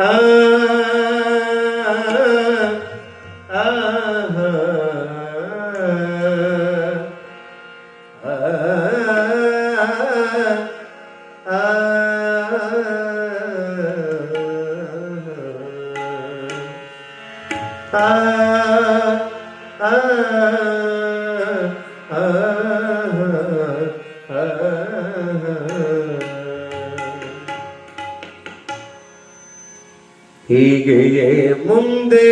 ah ಹೀಗೆಯೇ ಮುಂದೆ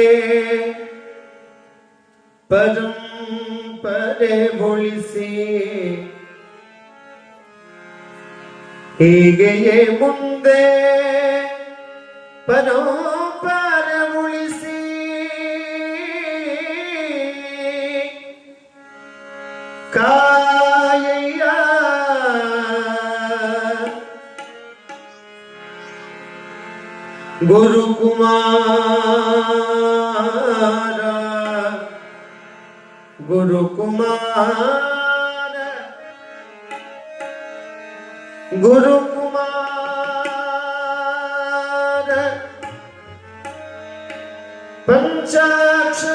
ಪರಂಪರೆ ಉಳಿಸಿ ಹೀಗೆಯೇ ಮುಂದೆ ಪರೋಪರ ಉಳಿಸಿ. ಕಾಯ गुरु कुमार गुरु कुमार गुरु कुमार पंचाक्षरेश्वरा।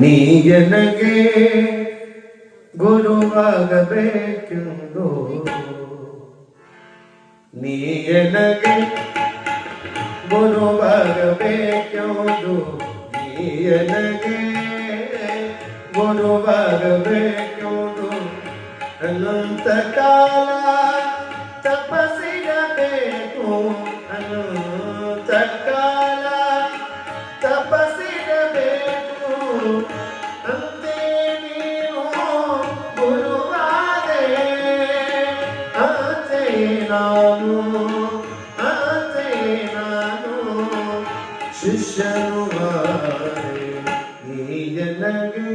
नीय नगे ಗುರುವಾಗಬೇಕೆಂದು ನೀಯನಗೆ ಗುರುವಾಗಬೇಕೆಂದು ನೀಯನಗೆ ಗುರುವಾಗಬೇಕೆಂದು ಅನಂತ ಕಾಲ ತಪಸ್ಸಿರಬೇಕು ಅನಂತ ಶಿಷ್ಯನು ಮಾರೆ ನೀಯನಗೆ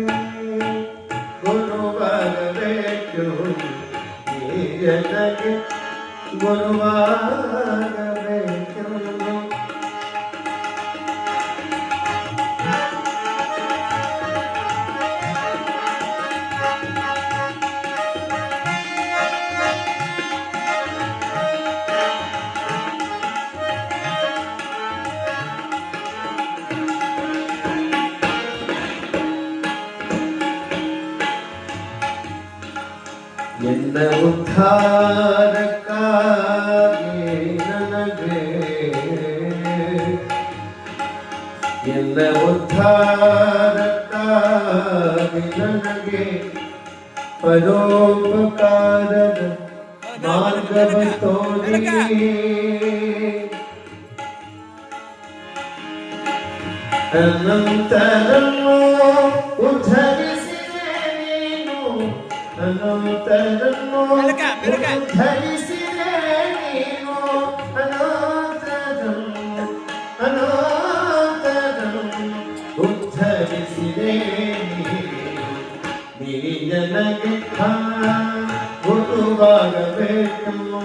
ಗುರುವಾಗಬೇಕು ನೀಯನಗೆ ಗುರುವಾಗಬೇಕು എന്റെ ഉദ്ധാരക്കാരേ എന്റെ ഉദ്ധാരക്കാരേ പരോപകാരത മാർഗം തോന്നി അനന്തരമോ ഉദ്ധരി అనంతరను ధరిసిరే నీను అనంతరం అనంతరం ఉద్ధరిసిరే నీ జనగిథా గురువాగ వేటము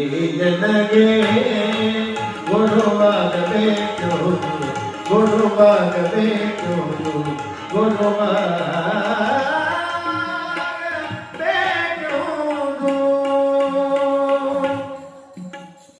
ನೀ ನನಗೆ ಗುರುವಾಗಬೇಕು ಗುರುವಾಗಬೇಕು ಗುರುವಾಗಬೇಕು